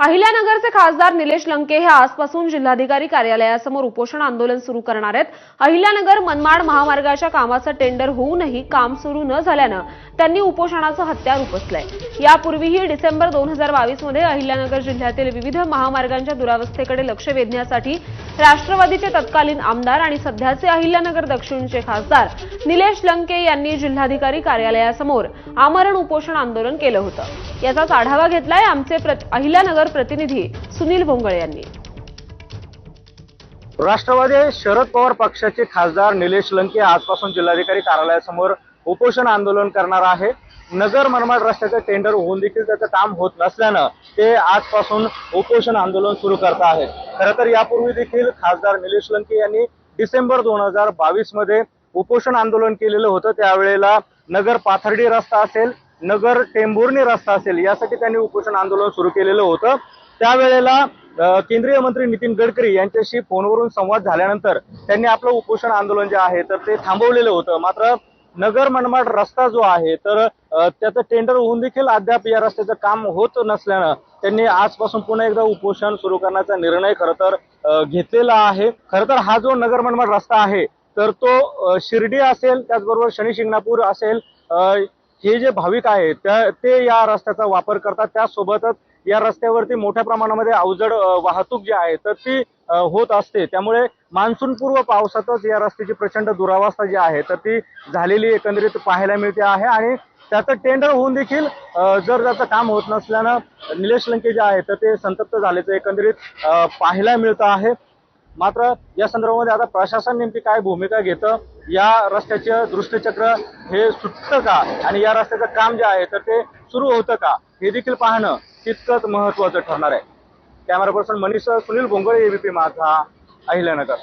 अहिल्यानगरचे खासदार निलेश लंके हे आजपासून जिल्हाधिकारी कार्यालयासमोर उपोषण आंदोलन सुरू करणार आहेत. अहिल्यानगर मनमाड महामार्गाच्या कामाचं टेंडर होऊनही काम सुरू न झाल्यानं त्यांनी उपोषणाचं हत्यार उपसलंय. यापूर्वीही डिसेंबर दोन हजार बावीसमध्ये अहिल्यानगर जिल्ह्यातील विविध महामार्गांच्या दुरावस्थेकडे लक्ष वेधण्यासाठी राष्ट्रवादीचे तत्कालीन आमदार आणि सध्याचे अहिल्यानगर दक्षिणचे खासदार निलेश लंके यांनी जिल्हाधिकारी कार्यालयासमोर आमरण उपोषण आंदोलन केलं होतं. याचाच आढावा घेतलाय आमचे प्रत- अहिल्यानगर प्रतिनिधी सुनील भोंगळे यांनी. राष्ट्रवादी शरद पवार पक्षाचे खासदार निलेश लंके आजपासून जिल्हाधिकारी कार्यालयासमोर उपोषण आंदोलन करणार आहे. नगर मनमाड रस्त्याचं टेंडर होऊन देखील त्याचं काम होत नसल्यानं ते आजपासून उपोषण आंदोलन सुरू करत आहेत. खरं तर यापूर्वी देखील खासदार निलेश लंके यांनी डिसेंबर दोन हजार बावीसमध्ये उपोषण आंदोलन केलेलं होतं. त्यावेळेला नगर पाथर्डी रस्ता असेल नगर टेंभुर्णी रस्ता असेल यासाठी त्यांनी उपोषण आंदोलन सुरू केलेलं होतं. त्यावेळेला केंद्रीय मंत्री नितीन गडकरी यांच्याशी फोनवरून संवाद झाल्यानंतर त्यांनी आपलं उपोषण आंदोलन जे आहे तर ते थांबवलेलं होतं. मात्र नगर मनमाड रस्ता जो आहे तर त्याचं टेंडर होऊन देखील अद्याप या रस्त्याचं काम होत नसल्यानं त्यांनी आजपासून पुन्हा एकदा उपोषण सुरू करण्याचा निर्णय खरं तर घेतलेला आहे. खरं तर हा जो नगर मनमाड रस्ता आहे तर तो शिर्डी असेल त्याचबरोबर शनी शिंगणापूर असेल हे जे भाविक आहेत त्या- ते या रस्त्याचा वापर करतात. त्यासोबतच या रस्त्यावरती मोठ्या प्रमाणामध्ये अवजड वाहतूक जी आहे तर ती होत असते. त्यामुळे मान्सूनपूर्व पावसातच या रस्त्याची प्रचंड दुरावस्था जी आहे तर ती झालेली एकंदरीत पाहायला मिळते आहे. आणि त्याचं टेंडर होऊन देखील जर त्याचं काम होत नसल्यानं निलेश लंके जे आहे तर ते संतप्त झाल्याचं एकंदरीत पाहायला मिळतं आहे. मात्र या संदर्भामध्ये आता प्रशासन नेमकी काय भूमिका घेतं या रस्त्याचे दृष्टीचक्र हे सुटतं का? आणि या रस्त्याचं काम जे आहे तर ते सुरू होतं का? हे देखील पाहणं तितकंच महत्वाचं ठरणार आहे. Camera person Manish Sunil Bhongale ABP Majha Ahilyanagar.